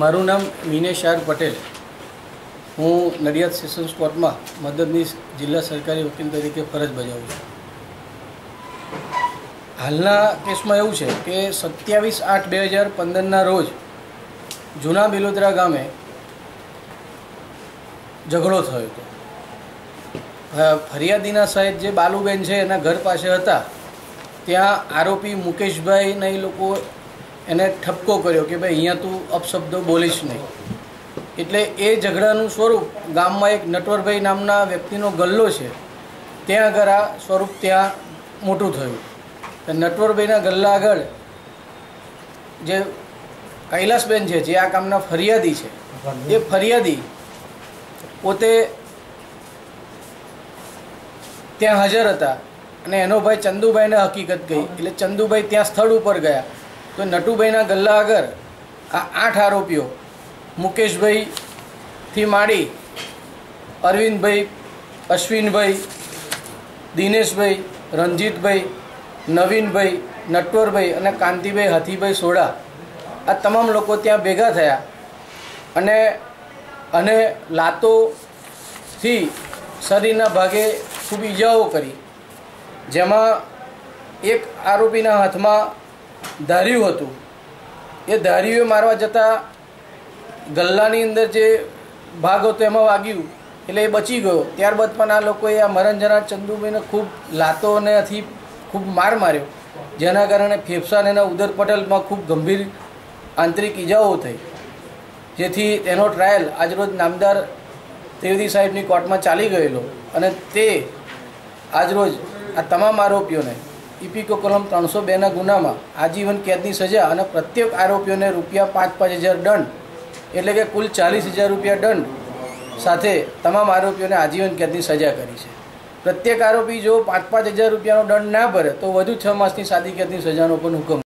મારું નામ મિનેશ આર પટેલ. હું નડિયાદ સેશન્સ કોર્ટમાં મદદનીશ જિલ્લા સરકારી વકીલ તરીકે ફરજ બજાવું છું. હાલના કેસમાં એવું છે કે સત્યાવીસ આઠ બે હજાર પંદરના રોજ જૂના બિલોદરા ગામે ઝઘડો થયો હતો. ફરિયાદીના સાહેબ જે બાલુબેન છે એના ઘર પાસે હતા, ત્યાં આરોપી મુકેશભાઈને એ લોકો એને ઠપકો કર્યો કે ભાઈ અહીંયા તું અપશબ્દો બોલીશ નહીં. એટલે એ ઝઘડાનું સ્વરૂપ ગામમાં એક નટવરભાઈ નામના વ્યક્તિનો ગલ્લો છે. ત્યાં આગળ આ સ્વરૂપ ત્યાં મોટું થયું. તો નટવરભાઈના ગલ્લા આગળ જે કૈલાસબેન છે, જે આ કામના ફરિયાદી છે, એ ફરિયાદી પોતે ત્યાં હાજર હતા અને એનો ભાઈ ચંદુભાઈને હકીકત ગઈ એટલે ચંદુભાઈ ત્યાં સ્થળ ઉપર ગયા. તો નટુભાઈના ગલ્લા આગળ આ આઠ આરોપીઓ મુકેશભાઈથી માંડી અરવિંદભાઈ, અશ્વિનભાઈ, દિનેશભાઈ, રણજીતભાઈ, નવીનભાઈ, નટવરભાઈ અને કાંતિભાઈ હથીભાઈ સોડા આ તમામ લોકો ત્યાં ભેગા થયા અને અને લાતોથી શરીરના ભાગે ખૂબ ઈજાઓ કરી. જેમાં એક આરોપીના હાથમાં ધાર્યું હતું. એ ધાર્યુએ મારવા જતાં ગલ્લાની અંદર જે ભાગ હતો એમાં વાગ્યું, એટલે એ બચી ગયો. ત્યારબાદ પણ આ લોકોએ આ મરણજના ચંદુભાઈને ખૂબ લાતો અને અથી ખૂબ માર માર્યો, જેના કારણે ફેફસા અને એના ઉદર પટલમાં ખૂબ ગંભીર આંતરિક ઈજાઓ થઈ. જેથી તેનો ટ્રાયલ આજરોજ નામદાર ત્રિવેદી સાહેબની કોર્ટમાં ચાલી ગયેલો અને તે આજરોજ આ તમામ આરોપીઓને ઇપીકો કલમ ત્રણસો બેના ગુનામાં આજીવન કેદની સજા અને પ્રત્યેક આરોપીઓને રૂપિયા પાંચ પાંચ હજાર દંડ, એટલે કે કુલ ચાલીસ હજાર રૂપિયા દંડ સાથે તમામ આરોપીઓને આજીવન કેદની સજા કરી છે. પ્રત્યેક આરોપી જો પાંચ પાંચ હજાર રૂપિયાનો દંડ ના ભરે, તો વધુ છ માસની સાદી કેદની સજાનો પણ હુકમ.